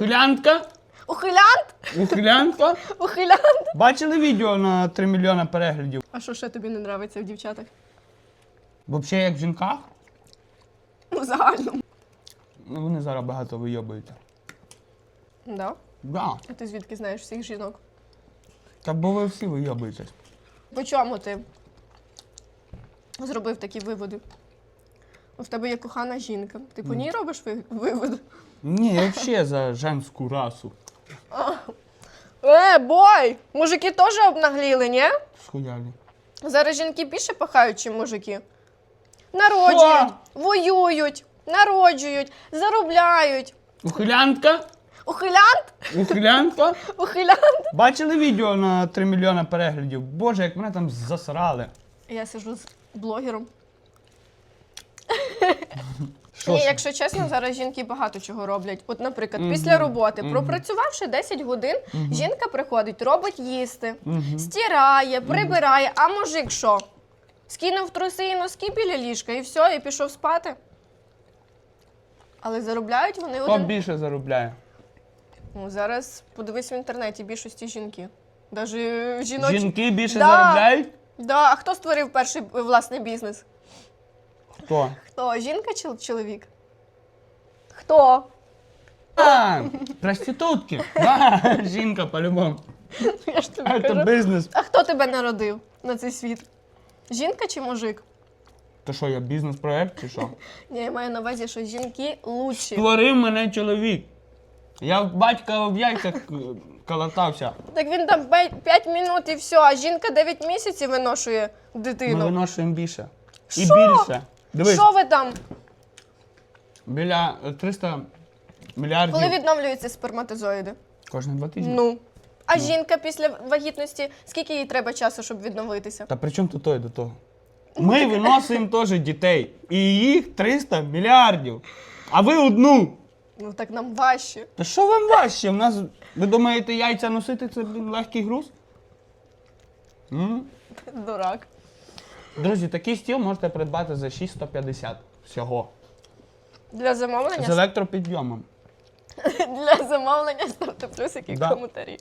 Ухилянтка? Ухилянт? Ухилянтка? Ухилянт? Бачили відео на 3 мільйони переглядів? А що ще тобі не подобається в дівчатах? Взагалі, як в жінках, Ну, загально. ну вони зараз багато вийобуються. Да? Да. А ти звідки знаєш всіх жінок? Та бо ви всі вийобуєтесь. По чому ти зробив такі виводи? У тебе є кохана жінка. Ти по ній робиш ви- виводи? Ні, я взагалі за женську расу. Е, бой! Мужики теж обнагліли, ні? Схуялі. Зараз жінки більше пахають, чим мужики. Народжують, воюють, народжують, заробляють. Ухилянтка? Ухилянт? Ухилянтка? Ухилянт? Бачили відео на 3 мільйони переглядів? Боже, як мене там засрали. Я сижу з блогером. Що Ні, ж? якщо чесно, зараз жінки багато чого роблять. От, наприклад, Мгм. після роботи, Мгм. пропрацювавши 10 годин, жінка приходить, робить їсти, Мгм. стирає, прибирає, а мужик що? Скинув труси і носки біля ліжка і все, і пішов спати. Але заробляють вони Хто один. більше заробляє? Ну, зараз подивись в інтернеті більшості жінки. Даже жіночі. Жінки більше Да. заробляють? Да, а хто створив перший е, власний бізнес? Хто? Хто? Жінка чи чоловік? Хто? А, проститутки. Да, жінка по-любому. Я ж тобі Це кажу. бізнес. А хто тебе народив на цей світ? Жінка чи мужик? То що, я бізнес-проект чи що? Ні, я маю на увазі, що жінки лучші. Створив мене чоловік. Я в батька в яйцях е, колотався. Так він там 5 минут і все, а жінка 9 місяців виношує Ми дитину. виношуємо більше. І Що? більше. Дивись, Що ви там? біля е, 300 мільярдів Коли відновлюються сперматозоїди? кожні два тижні. Ну. А жінка після вагітності, скільки їй треба часу, щоб відновитися? Та при чому тут той до того? Ми виносимо теж дітей. І їх 300 мільярдів. А ви одну. Ну так нам важче. Та що вам важче? У нас, ви думаєте, яйця носити це блін, легкий груз? Дурак. Друзі, такий стіл можете придбати за 650 всього. Для З електропідйомом. для замовлення ставте плюсики в Да. коментарі.